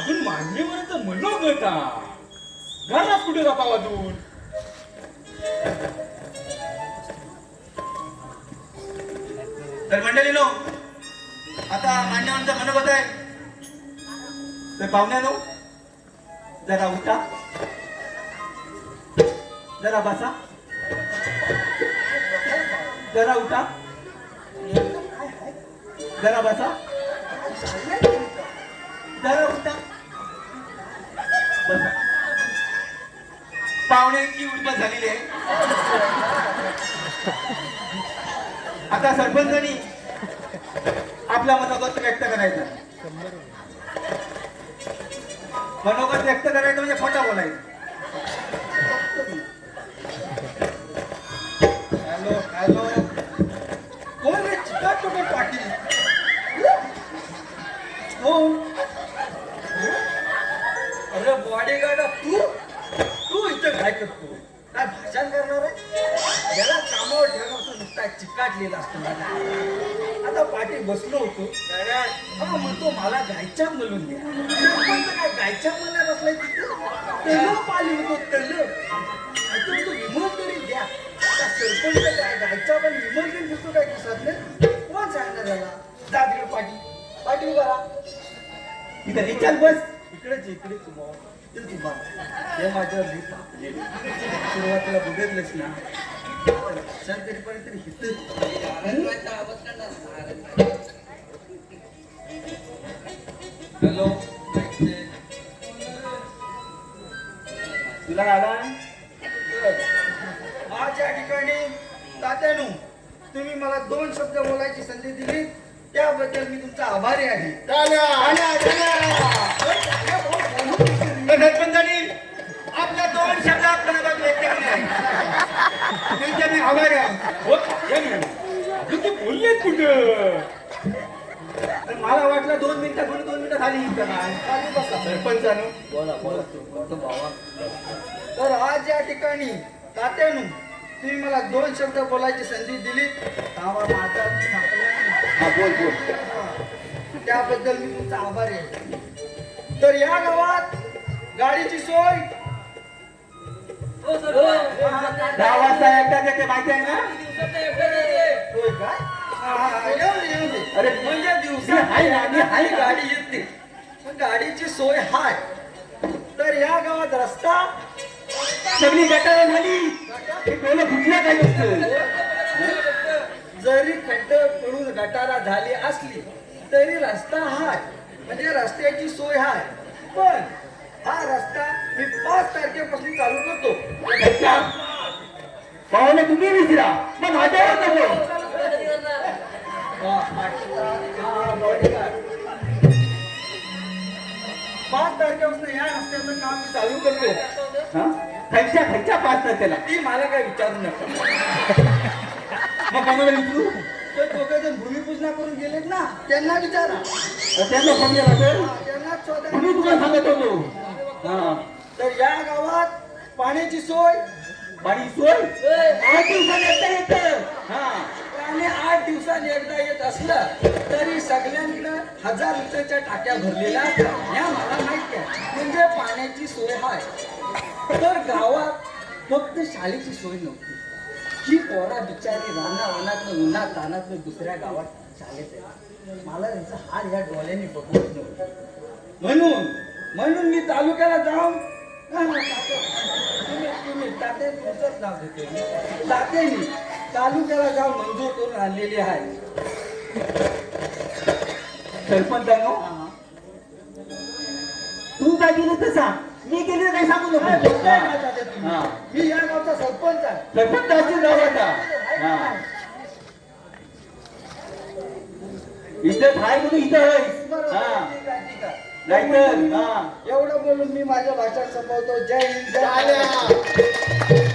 अजून मांडणीपर्यंत मनोगत. हा. घरात कुठे जाता अजून तर मंडळीनो आता मान्यवांचं मनोगत आहे? तर पाहुण्यानो जरा उठा. जरा बसा. जरा उठा. जरा बसा. जरा उठा. पाहुण्यांची उठबस झालेली आहे. आता सरपंचांनी आपला मनोगत व्यक्त करायचा. मनोगत व्यक्त करायचं म्हणजे खोटा बोलायचं. अरे बॉडीगार्ड तू? तू इथं काय करतो? काय भाषण करणार आहे? याला कामावर ठेवलं नुसता चिकाटलेला असतो मला. आता पाठी बसलो होतो. हा म्हणतो मला गायच्या म्हणून द्या काय गायच्या मला बसलाय तिथं? तल पाली होतो तल आता म्हणतो विमल तरी द्या. आता सरपंच काय गायच्या पण विमल तरी दिसतो काय दिसत नाही? कोण सांगणार याला? जा तिकडे पाठी. पाठी उभा राहा. रिचार्ज बस. इकडेच इकडेच उभा इकडेच उभा हे माझ्या मी सुरुवातीला बघितलंच ना. लक्षात तरी पण तरी हित. हॅलो. तुला आला? आज या ठिकाणी तात्यानू तुम्ही मला दोन शब्द बोलायची संधी दिली त्याबद्दल मी तुमचा आभारी आहे. आपल्या दोन शब्दात व्यक्त केले मी आभारी आहे. हो बोललेत कुठं? तर मला वाटलं दोन मिनिटं म्हणून दोन मिनिटं काय? खाली बसा. सरपंचानं. बोला बोला. तर आज या ठिकाणी तात्यानू तुम्ही मला दोन शब्द बोलायची संधी दिली तेव्हा माझा. हा बोल बोल. त्याबद्दल मी तुमचा आभारी आहे. तर या गावात गाडीची सोय. माहिती आहे ना? होय. अरे, म्हणजे दिवसा आहे आहे ना. गाडी येते. पण गाडीची सोय हाय. तर या गावात रस्ता. सगळी गटार झाली. हे डोलं फुटलं काय नसतं? जरी खड्ड पडून गटारा झाली असली तरी रस्ता हाय म्हणजे रस्त्याची सोय हाय. पण हा रस्ता मी पाच तारखेपासून चालू करतो. पाहुणे तुम्ही विसरा. मग माझ्यावर नको. पाच तारखेपासून या रस्त्याचं काम मी चालू करतो? खायच्या खायच्या पाच तारखेला. ती मला काय विचारू नका. मग कोणाला विचारू? ते दोघे जण भूमिपूजना करून गेलेत ना त्यांना विचारा. त्यांना केला तर हा, त्यांनाच शोधा. तुम्ही तुला सांगत होतो हा. तर या गावात पाण्याची सोय. पाणी सोय? आठ दिवसांनी एकदा येतं. हा. आणि आठ दिवसांनी एकदा येत असलं तरी सगळ्यांकडे हजार लिटरच्या टाक्या भरलेल्या असतात. या मला माहिती आहे. म्हणजे पाण्याची सोय हाय. तर गावात फक्त शाळेची सोय नव्हती. ही पोरा बिचारी राना रानातनं उन्हात तानातनं दुसऱ्या गावात शाळेत आहे मला त्यांचा हार ह्या डोळ्यांनी नव्हतं. म्हणून म्हणून मी तालुक्याला जाऊन तात्या, तुम्ही तुम्ही तात्या तुमचंच नाव घेते मी. तात्यानी तालुक्याला जाऊन मंजूर करून आणलेली आहे. सरपंचांनो तू काय केलं तर सांग मी केलं काय सांगू नको? हा. मी या गावचा सरपंच आहे सरपंच असतील गावाचा हा इथं हाय म्हणून इथं आहेस. बरोबर, हा ठीक आहे, ठीक आहे. नाहीतर हा एवढं बोलून मी माझ्या भाषण संपवतो जय हिंद जय महाराष्ट्र.